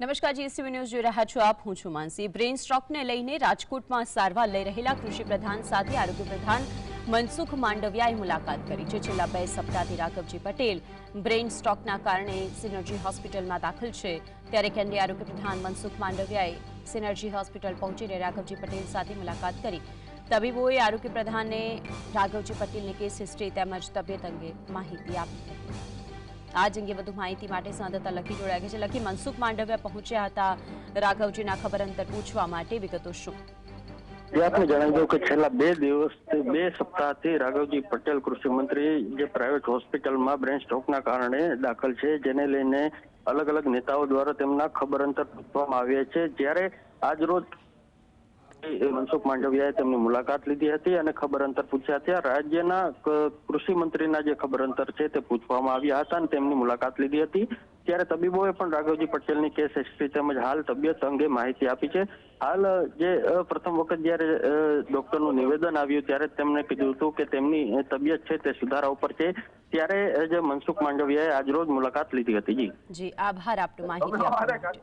નમસ્કાર, GSTV news જોઈ રહ્યા છો આપ. હું છું માનસી. બ્રેઇન સ્ટ્રોકને લઈને રાજકોટમાં સારવાર લઈ રહેલા કૃષિ પ્રધાન સાથે આરોગ્ય પ્રધાન મનસુખ માંડવિયાએ મુલાકાત કરી છે. છેલ્લા બે સપ્તાહથી રાઘવજી પટેલ બ્રેઇન સ્ટ્રોકના કારણે સિનર્જી હોસ્પિટલમાં દાખલ છે. ત્યારે કેન્દ્રીય આરોગ્ય પ્રધાન મનસુખ માંડવિયાએ સિનર્જી હોસ્પિટલ પહોંચીને રાઘવજી પટેલ સાથે મુલાકાત કરી. તબીબોએ આરોગ્ય પ્રધાનને રાઘવજી પટેલની કેસ હિસ્ટ્રી તેમજ તબિયત અંગે માહિતી આપી. હતી આજ અંગે વધુ માહિતી માટે સંવાદદાતા લખી જોડાયા છે. લખી મનસુખ માંડવિયા પહોંચ્યા હતા. રાઘવજીના ખબર અંતર પૂછવા માટે વિગતો શું? આપને જણાવી દઉં કે છેલ્લા બે દિવસ બે સપ્તાહથી રાઘવજી પટેલ કૃષિ મંત્રી જે પ્રાઇવેટ હોસ્પિટલમાં બ્રેન સ્ટ્રોકના કારણે દાખલ છે, જેને લઈને અલગ અલગ નેતાઓ દ્વારા તેમના ખબર અંતર પૂછવામાં આવ્યા છે. જ્યારે આજ રોજ મનસુખ માંડવિયાએ તેમની મુલાકાત લીધી હતી અને ખબર અંતર પૂછ્યા હતા. રાજ્યના કૃષિ મંત્રીના જે ખબર અંતર છે તે પૂછવામાં આવ્યા હતા અને તેમની મુલાકાત લીધી હતી. ત્યારે તબીબોએ પણ રાઘવજી પટેલની કેસ હિસ્ટ્રી તેમજ હાલ તબિયત અંગે માહિતી આપી છે. હાલ જે પ્રથમ વખત જ્યારે ડોક્ટરનું નિવેદન આવ્યું ત્યારે તેમણે કીધું હતું કે તેમની તબિયત છે તે સુધારા ઉપર છે. ત્યારે જે મનસુખ માંડવિયાએ આજરોજ મુલાકાત લીધી હતી. જી. જી આભાર આપનો માહિતી